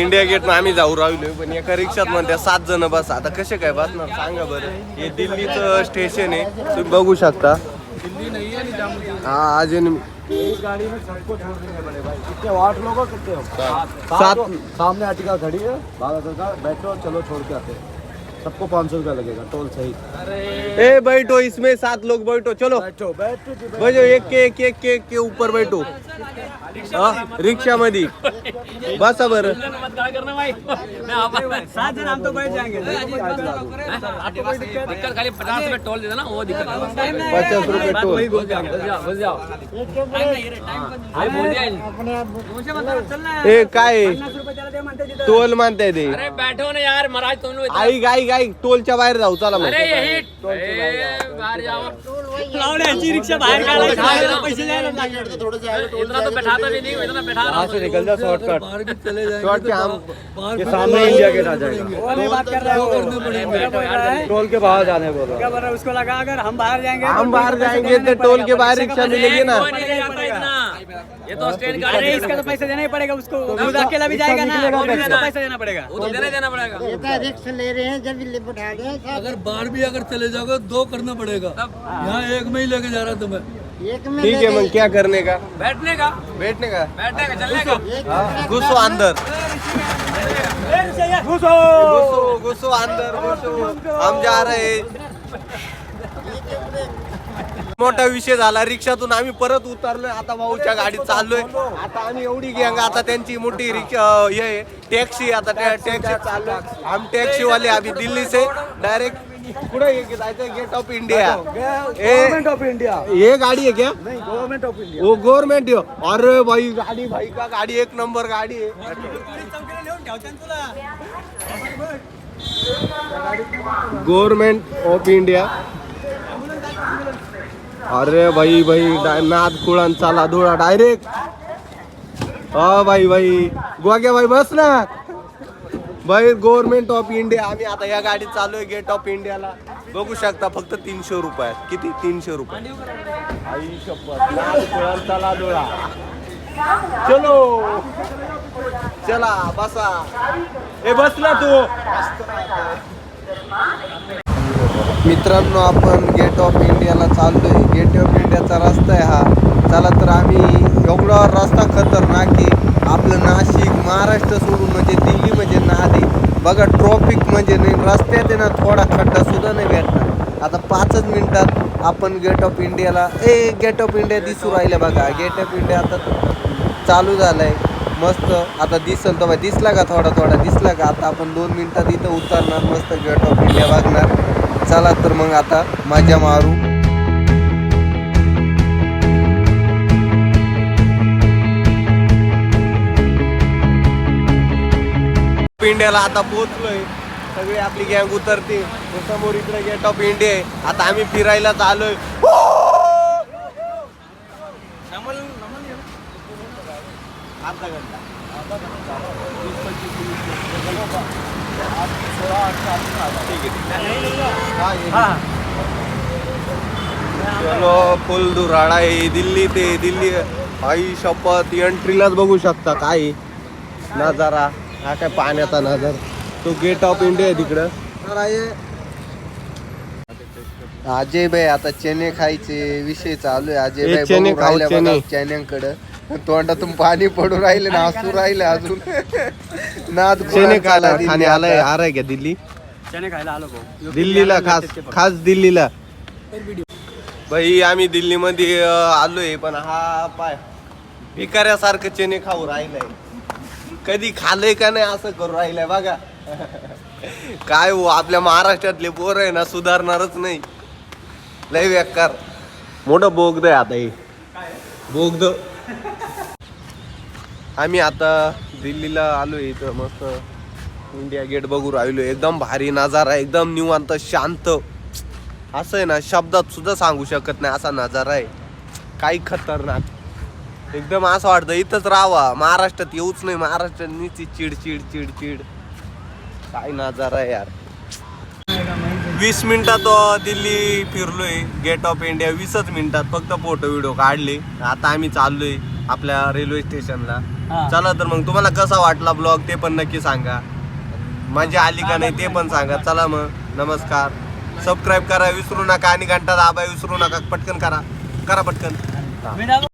India gate आम्ही जाऊ राहिलो पण एका रिक्षात म्हणते सात जण बस. आता कसे काय बसणार? सांगा बरं. हे दिल्लीचं स्टेशन आहे. तुम्ही बघू शकता. हा अजून गाड़ी में सबको छोड़ देंगे बड़े भाई कितने? आठ लोग कितने हो सात सामने आर्टिका खड़ी है सरकार बैठो चलो छोड़ के आते. हैं सबको पाँच सौ रुपया लगेगा टोल सही ए बैठो इसमें सात लोग बैठो चलो। बैठो बैठो बैठो। एक के एक एक के एक के ऊपर बैठो। हा रिक्षा मध्ये बसा बरं सात जन हम तो बैठ जाएँगे। दिक्कत खाली पचास रुपए टोल देना वो दिक्कत पचास रुपये टोल। बोल जाओ ए काय? मानताय ते बैठो ना यार महाराज तुम लोग इतना- ऐक ऐक ऐक टोलच्या बाहेर जाऊ चला मग अरे ए, बाहर जाओ लावण्याची रिक्षा बाहेर काढायची पैसे द्यायला इतना तो बैठाता भी नहीं इतना बैठा रहा यहाँ से निकल जा शॉर्टकट शॉर्ट के हम ये सामने इंडिया गेट आ जाएगा वो नहीं बात कर रहा है वो। क्या बोल रहा है टोल के बाहर जाने बोल रहा क्या बोल रहा है उसको लगा अगर हम बाहर जाएँगे तो हम बाहर जाएँगे तो टोल के बाहर रिक्शा मिलेगी ना कोई नहीं जाता इतना ये तो स्टैंड अरे इसका तो पैसा देना ही पड़ेगा उसको। खुद अकेला भी जाएगा ना? पैसा। देना पड़ेगा। वो तो देना देना पड़ेगा। ये तो रिक्स ले रहे हैं जब लिप उठा गए अगर बाहर भी अगर चले जाओगे दो करना पड़ेगा। यहाँ एक में ही लेके जा रहा तुम्हें। ठीक है क्या करने का? बैठने का। बैठने का। बैठने का चलने का। घुसो अंदर। घुसो। घुसो अंदर घुसो। हम जा रहे मोठा विषय झाला. रिक्षातून आम्ही परत उतरलोय. आता भाऊच्या गाडीत चाललोय. आता आम्ही एवढी गँग आता त्यांची मोठी रिक्षा हे आहे, टॅक्सी आता टॅक्सी चाललोय. आम टॅक्सी वाले आम्ही दिल्ली से डायरेक्ट कुठे जायचं gate of India government of India ये गाड़ी है क्या? नहीं गवर्नमेंट ऑफ इंडिया वो गवर्नमेंट है अरे भाई गाड़ी भाई का? गाड़ी एक नंबर गाड़ी है गवर्नमेंट ऑफ इंडिया अरे भाई भाई नाद कुळान चाला धुळा डायरेक्ट हा भाई भाई गोग्या भाई बस ना. भाई गव्हर्नमेंट ऑफ इंडिया आम्ही आता या गाडीत चालू आहे गेट ऑफ इंडियाला बघू शकता फक्त तीनशे रुपयात. किती? तीनशे रुपये आई शपथ. नाद कुळान चाला धुळा. चलो. चला बसा. ए बस ना तू. मित्रांनो आपण गेट ऑफ इंडियाला चाललोय. गेट ऑफ इंडियाचा रस्ता आहे हा. चला तर आम्ही एवढा रस्ता खतरनाक आहे. आपलं नाशिक महाराष्ट्र सोडून म्हणजे दिल्ली म्हणजे नादी. बघा ट्रॉफिक म्हणजे नाही रस्त्यात आहे ना थोडा खड्डा सुद्धा नाही भेटणार. आता पाचच मिनिटात आपण गेट ऑफ इंडियाला ए गेट ऑफ इंडिया दिसू राहिलं बघा. गेट ऑफ इंडिया आता चालू झालंय. मस्त. आता दिसल तर दिसला का थोडा थोडा? दिसला का? आता आपण दोन मिनिटात इथं उतरणार. मस्त गेट ऑफ इंडिया बघणार. चला तर मग आता मजा मारू. इंडियाला आता पोहोचलोय. सगळी आपली गँग उतरते. समोर इकडे गेट ऑफ इंडिया आहे. आता आम्ही फिरायलाच आलोय हो अर्धा घंटा चलो फुल दुराळा आहे. दिल्ली ते दिल्ली. आई शपथ एंट्रीलाच बघू शकता. काय? आहे. नजारा. हा काय पाण्याचा नजर. तो गेट ऑफ इंडिया आहे तिकडं. आहे अजय भाई आता चेने खायचे. विषय चालू आहे. अजय भाई चणे बघू खाऊ. बघा चण्याकडं. तोंडातून पाणी पडू राहिले ना हसू राहिले अजून. नाद चेने खायला आलाय. आलाय का दिल्ली? चने खायला आलो भाऊ. दिल्लीला खास खास दिल्लीला. भाई आम्ही दिल्लीमध्ये आलोय पण हा पाय भिकाऱ्यासारखं चेने खाऊ राहिलाय. कधी खाल्लंय का नाही असं करू राहिलंय बघा. काय हो आपल्या महाराष्ट्रातले पोर आहे ना सुधारणारच नाही. लय बेकार. मोठं बोगद आहे आता हे. बोगद. आम्ही आता दिल्लीला आलोय इथं मस्त. इंडिया गेट बघू राहिलो. एकदम भारी नजारा एकदम निवांत शांत. असं आहे ना शब्दात सुद्धा सांगू शकत नाही असा नजारा आहे. काही खतरनाक. एकदम असं वाटतं इथंच राहावा. महाराष्ट्रात येऊच नाही महाराष्ट्रात नुसती चिड चिड चिड चिड. काय नजारा आहे यार. वीस मिनिटात दिल्ली फिरलोय गेट ऑफ इंडिया. वीसच मिनिटात फक्त फोटो व्हिडिओ काढले. आता आम्ही चाललोय आपल्या रेल्वे स्टेशनला. चला तर मग तुम्हाला कसा वाटला ब्लॉग ते पण नक्की सांगा. मजा आली का नाही ते पण सांगा. चला मग. नमस्कार. सबस्क्राईब करा विसरू नका आणि घंटा दाबा विसरू नका. पटकन करा. करा पटकन.